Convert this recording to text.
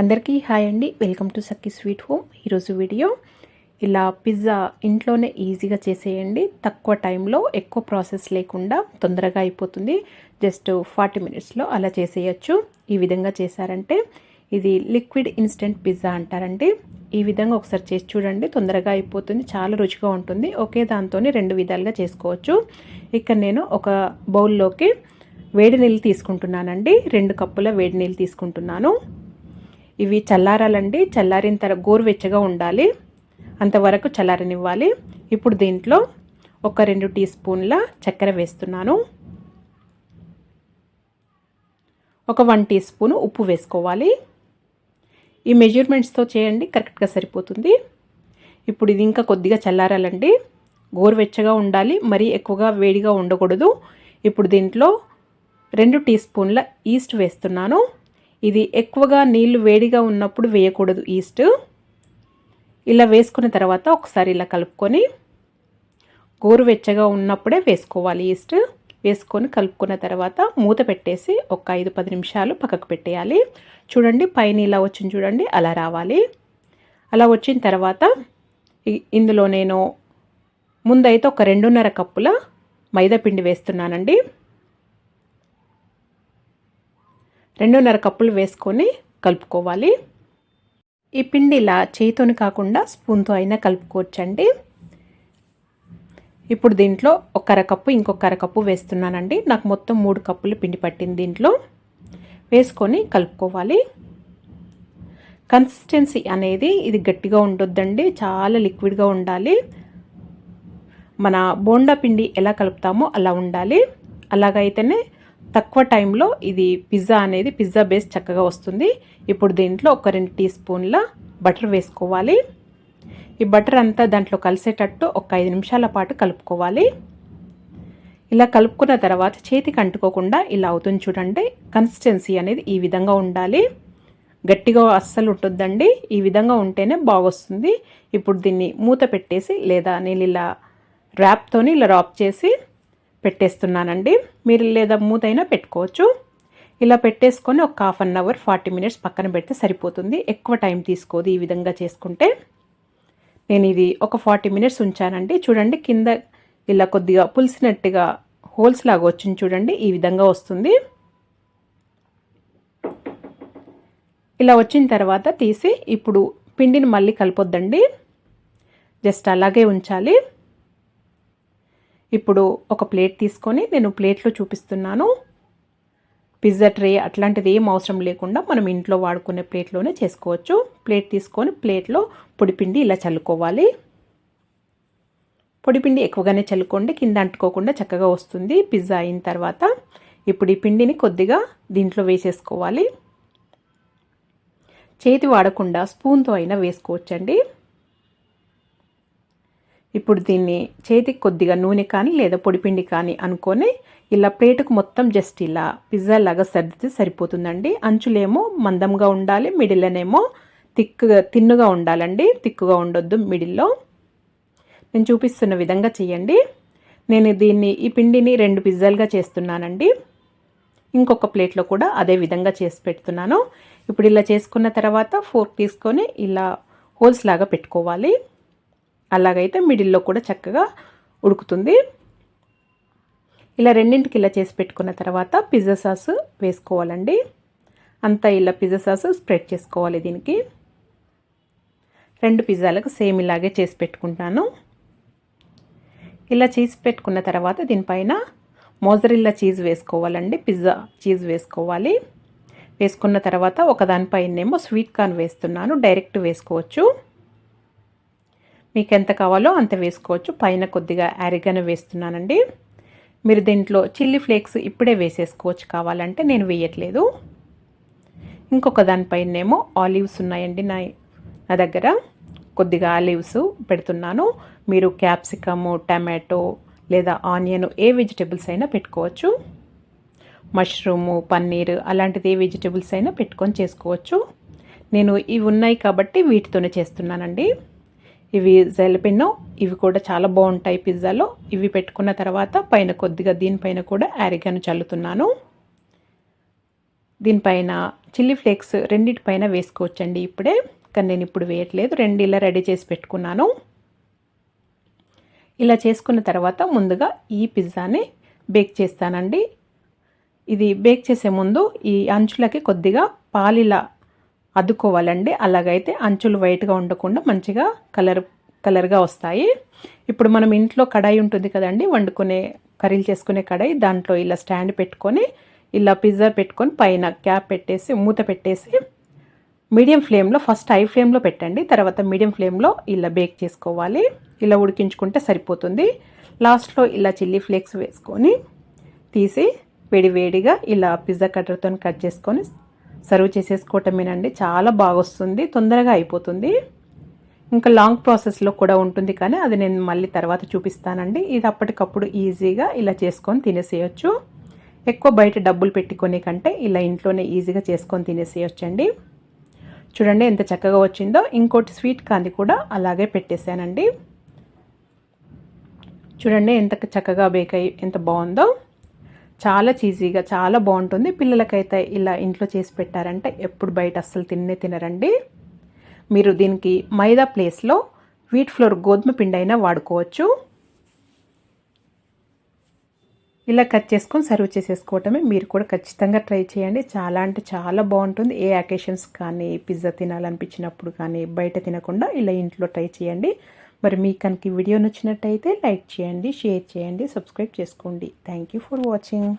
అందరికీ హాయ్ అండి. Welcome to సక్కీ sweet home ఈరోజు వీడియో ఇలా పిజ్జా ఇంట్లోనే ఈజీగా చేసేయండి. తక్కువ టైంలో ఎక్కువ ప్రాసెస్ లేకుండా తొందరగా అయిపోతుంది. జస్ట్ ఫార్టీ మినిట్స్లో అలా చేసేయచ్చు. ఈ విధంగా చేశారంటే ఇది లిక్విడ్ ఇన్స్టెంట్ పిజ్జా అంటారండి. ఈ విధంగా ఒకసారి చేసి చూడండి. తొందరగా అయిపోతుంది. చాలా రుచిగా ఉంటుంది. ఒకే దాంతోనే రెండు విధాలుగా చేసుకోవచ్చు. ఇక్కడ నేను ఒక బౌల్లోకి వేడి నీళ్ళు తీసుకుంటున్నానండి. రెండు కప్పుల వేడి నీళ్ళు తీసుకుంటున్నాను. ఇవి చల్లారాలండి. చల్లారిన తర్వాత గోరువెచ్చగా ఉండాలి. అంతవరకు చల్లారనివ్వాలి. ఇప్పుడు దీంట్లో ఒక రెండు టీ స్పూన్ల చక్కెర వేస్తున్నాను. ఒక వన్ టీ స్పూన్ ఉప్పు వేసుకోవాలి. ఈ మెజర్మెంట్స్తో చేయండి కరెక్ట్గా సరిపోతుంది. ఇప్పుడు ఇది ఇంకా కొద్దిగా చల్లారాలండి. గోరువెచ్చగా ఉండాలి మరీ ఎక్కువగా వేడిగా ఉండకూడదు. ఇప్పుడు దీంట్లో రెండు టీ స్పూన్ల ఈస్ట్ వేస్తున్నాను. ఇది ఎక్కువగా నీళ్ళు వేడిగా ఉన్నప్పుడు వేయకూడదు ఈస్ట్. ఇలా వేసుకున్న తర్వాత ఒకసారి ఇలా కలుపుకొని గోరువెచ్చగా ఉన్నప్పుడే వేసుకోవాలి ఈస్ట్. వేసుకొని కలుపుకున్న తర్వాత మూత పెట్టేసి ఒక ఐదు పది నిమిషాలు పక్కకు పెట్టేయాలి. చూడండి పైన ఇలా వచ్చింది చూడండి అలా రావాలి. అలా వచ్చిన తర్వాత ఇందులో నేను ముందైతే ఒక రెండున్నర కప్పుల మైదా పిండి వేస్తున్నానండి. రెండున్నర కప్పులు వేసుకొని కలుపుకోవాలి. ఈ పిండి ఇలా చేయితోని కాకుండా స్పూన్తో అయినా కలుపుకోవచ్చండి. ఇప్పుడు దీంట్లో ఒక అరకప్పు ఇంకొక అరకప్పు వేస్తున్నానండి. నాకు మొత్తం మూడు కప్పులు పిండి పట్టింది దీంట్లో. వేసుకొని కలుపుకోవాలి. కన్సిస్టెన్సీ అనేది ఇది గట్టిగా ఉండొద్దండి. చాలా లిక్విడ్గా ఉండాలి. మన బోండా పిండి ఎలా కలుపుతామో అలా ఉండాలి. అలాగైతేనే తక్కువ టైంలో ఇది పిజ్జా అనేది పిజ్జా బేస్ చక్కగా వస్తుంది. ఇప్పుడు దీంట్లో ఒక రెండు టీ స్పూన్ల బటర్ వేసుకోవాలి. ఈ బటర్ అంతా దాంట్లో కలిసేటట్టు ఒక ఐదు నిమిషాల పాటు కలుపుకోవాలి. ఇలా కలుపుకున్న తర్వాత చేతికి అంటుకోకుండా ఇలా అవుతుంది చూడండి. కన్సిస్టెన్సీ అనేది ఈ విధంగా ఉండాలి. గట్టిగా అస్సలు ఉంటుందండి ఈ విధంగా ఉంటేనే బాగొస్తుంది. ఇప్పుడు దీన్ని మూత పెట్టేసి లేదా నేను ఇలా ర్యాప్తోని ఇలా రాప్ చేసి పెట్టేస్తున్నానండి. మీరు లేదా మూతైనా పెట్టుకోవచ్చు. ఇలా పెట్టేసుకొని ఒక half an hour forty minutes పక్కన పెడితే సరిపోతుంది. ఎక్కువ టైం తీసుకోదు ఈ విధంగా చేసుకుంటే. నేను ఇది ఒక ఫార్టీ మినిట్స్ ఉంచానండి. చూడండి కింద ఇలా కొద్దిగా పులిసినట్టుగా హోల్స్ లాగా వచ్చింది చూడండి. ఈ విధంగా వస్తుంది. ఇలా వచ్చిన తర్వాత తీసి ఇప్పుడు పిండిని మళ్ళీ కలపొద్దండి. జస్ట్ అలాగే ఉంచాలి. ఇప్పుడు ఒక ప్లేట్ తీసుకొని నేను ప్లేట్లో చూపిస్తున్నాను. పిజ్జా ట్రే అట్లాంటిది ఏం అవసరం లేకుండా మనం ఇంట్లో వాడుకునే ప్లేట్లోనే చేసుకోవచ్చు. ప్లేట్ తీసుకొని ప్లేట్లో పొడిపిండి ఇలా చల్లుకోవాలి. పొడిపిండి ఎక్కువగానే చల్లుకోండి కింద అంటుకోకుండా చక్కగా వస్తుంది పిజ్జా అయిన తర్వాత. ఇప్పుడు ఈ పిండిని కొద్దిగా దీంట్లో వేసేసుకోవాలి. చేతి వాడకుండా స్పూన్తో అయినా వేసుకోవచ్చండి. ఇప్పుడు దీన్ని చేతికి కొద్దిగా నూనె కానీ లేదా పొడిపిండి కానీ అనుకొని ఇలా ప్లేటుకు మొత్తం జస్ట్ ఇలా పిజ్జా లాగా సర్దితే సరిపోతుందండి. అంచులేమో మందంగా ఉండాలి మిడిల్లోనేమో తిక్కుగా తిన్నుగా ఉండాలండి. తిక్కుగా ఉండొద్దు మిడిల్లో. నేను చూపిస్తున్న విధంగా చేయండి. నేను దీన్ని ఈ పిండిని రెండు పిజ్జాలుగా చేస్తున్నానండి. ఇంకొక ప్లేట్లో కూడా అదే విధంగా చేసి పెడుతున్నాను. ఇప్పుడు ఇలా చేసుకున్న తర్వాత ఫోర్క్ తీసుకొని ఇలా హోల్స్ లాగా పెట్టుకోవాలి. అలాగైతే మిడిల్లో కూడా చక్కగా ఉడుకుతుంది. ఇలా రెండింటికి ఇలా చేసి పెట్టుకున్న తర్వాత పిజ్జా సాస్ వేసుకోవాలండి. అంతా ఇలా పిజ్జా సాస్ స్ప్రెడ్ చేసుకోవాలి దీనికి. రెండు పిజ్జాలకు సేమ్ ఇలాగే చేసి పెట్టుకుంటాను. ఇలా చేసి పెట్టుకున్న తర్వాత దీనిపైన మోజరిల్లా చీజ్ వేసుకోవాలండి. పిజ్జా చీజ్ వేసుకోవాలి. వేసుకున్న తర్వాత ఒకదానిపైనేమో స్వీట్ కార్న్ వేస్తున్నాను. డైరెక్ట్ వేసుకోవచ్చు. మీకు ఎంత కావాలో అంత వేసుకోవచ్చు. పైన కొద్దిగా అరిగన వేస్తున్నానండి. మీరు దీంట్లో చిల్లీ ఫ్లేక్స్ ఇప్పుడే వేసేసుకోవచ్చు. కావాలంటే నేను వేయట్లేదు. ఇంకొక దానిపైనేమో ఆలివ్స్ ఉన్నాయండి నా నా దగ్గర. కొద్దిగా ఆలివ్స్ పెడుతున్నాను. మీరు క్యాప్సికము టమాటో లేదా ఆనియన్ ఏ వెజిటేబుల్స్ అయినా పెట్టుకోవచ్చు. మష్రూము పన్నీర్ అలాంటిది ఏ వెజిటేబుల్స్ అయినా పెట్టుకొని చేసుకోవచ్చు. నేను ఇవి ఉన్నాయి కాబట్టి వీటితోనే చేస్తున్నానండి. ఇవి జెలపెన్నో ఇవి కూడా చాలా బాగుంటాయి పిజ్జాలో. ఇవి పెట్టుకున్న తర్వాత పైన కొద్దిగా దీనిపైన కూడా యారిగాను చల్లుతున్నాను. దీనిపైన చిల్లీ ఫ్లేక్స్ రెండింటిపైన వేసుకోవచ్చండి ఇప్పుడే కానీ నేను ఇప్పుడు వేయట్లేదు. రెండు ఇలా రెడీ చేసి పెట్టుకున్నాను. ఇలా చేసుకున్న తర్వాత ముందుగా ఈ పిజ్జాని బేక్ చేస్తానండి. ఇది బేక్ చేసే ముందు ఈ అంచులకి కొద్దిగా పాలిలా అద్దుకోవాలండి. అలాగైతే అంచులు వైట్గా ఉండకుండా మంచిగా కలర్ కలర్గా వస్తాయి. ఇప్పుడు మనం ఇంట్లో కడాయి ఉంటుంది కదండి వండుకునే కర్రీలు చేసుకునే కడాయి దాంట్లో ఇలా స్టాండ్ పెట్టుకొని ఇలా పిజ్జా పెట్టుకొని పైన క్యాప్ పెట్టేసి మూత పెట్టేసి మీడియం ఫ్లేమ్లో ఫస్ట్ హై ఫ్లేమ్లో పెట్టండి. తర్వాత మీడియం ఫ్లేమ్లో ఇలా బేక్ చేసుకోవాలి. ఇలా ఉడికించుకుంటే సరిపోతుంది. లాస్ట్లో ఇలా చిల్లీ ఫ్లేక్స్ వేసుకొని తీసి వేడి వేడిగా ఇలా పిజ్జా కట్టర్తో కట్ చేసుకొని సర్వ్ చేసేసుకోవటమేనండి. చాలా బాగా వస్తుంది తొందరగా అయిపోతుంది. ఇంకా లాంగ్ ప్రాసెస్లో కూడా ఉంటుంది కానీ అది నేను మళ్ళీ తర్వాత చూపిస్తానండి. ఇది అప్పటికప్పుడు ఈజీగా ఇలా చేసుకొని తినేసేయచ్చు. ఎక్కువ బయట డబ్బులు పెట్టుకునే కంటే ఇలా ఇంట్లోనే ఈజీగా చేసుకొని తినేసేయచ్చండి. చూడండి ఎంత చక్కగా వచ్చిందో. ఇంకోటి స్వీట్ కాంది కూడా అలాగే పెట్టేశానండి. చూడండి ఎంత చక్కగా బేక్ అయ్యి ఎంత బాగుందో. చాలా చీజీగా చాలా బాగుంటుంది. పిల్లలకైతే ఇలా ఇంట్లో చేసి పెట్టారంటే ఎప్పుడు బయట అస్సలు తిన్నే తినరండి. మీరు దీనికి మైదా ప్లేస్లో వీట్ ఫ్లోర్ గోధుమ పిండి అయినా వాడుకోవచ్చు. ఇలా కట్ చేసుకొని సర్వ్ చేసేసుకోవటమే మీరు కూడా ఖచ్చితంగా ట్రై చేయండి. చాలా అంటే చాలా బాగుంటుంది. ఏ అకేషన్స్ కానీ పిజ్జా తినాలనిపించినప్పుడు కానీ బయట తినకుండా ఇలా ఇంట్లో ట్రై చేయండి. మరి మీకు కనుక వీడియో నచ్చినట్టయితే లైక్ చేయండి షేర్ చేయండి సబ్స్క్రైబ్ చేసుకోండి. Thank you for watching